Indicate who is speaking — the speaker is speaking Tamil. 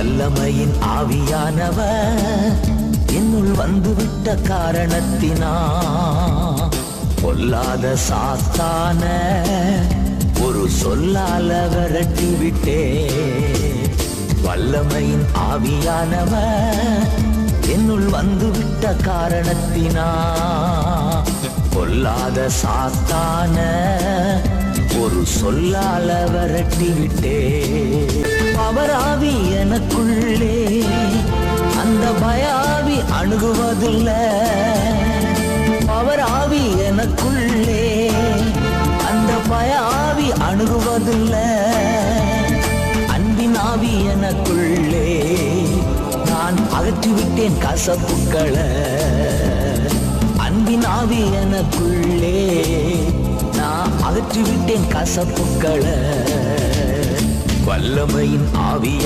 Speaker 1: வல்லமையின் ஆவியானவ என்னுள் வந்துவிட்ட காரணத்தினா பொல்லாத சாத்தான ஒரு சொல்லால விரட்டி விட்டே வல்லமையின் ஆவியானவ என்னுள் வந்துவிட்ட காரணத்தினா பொல்லாத சாத்தான ஒரு சொல்லால விரட்டி விட்டே பவராவி எனக்குள்ளே அந்த பயாவி அணுகுவதில்ல. பவராவி எனக்குள்ளே அந்த பயாவி அணுகுவதில்ல. அன்பினாவி எனக்குள்ளே நான் அகற்றிவிட்டேன் கசப்புக்களை. அன்பினாவி எனக்குள்ளே நான் அகற்றிவிட்டேன் கசப்புக்களை. வல்லமையின் ஆவி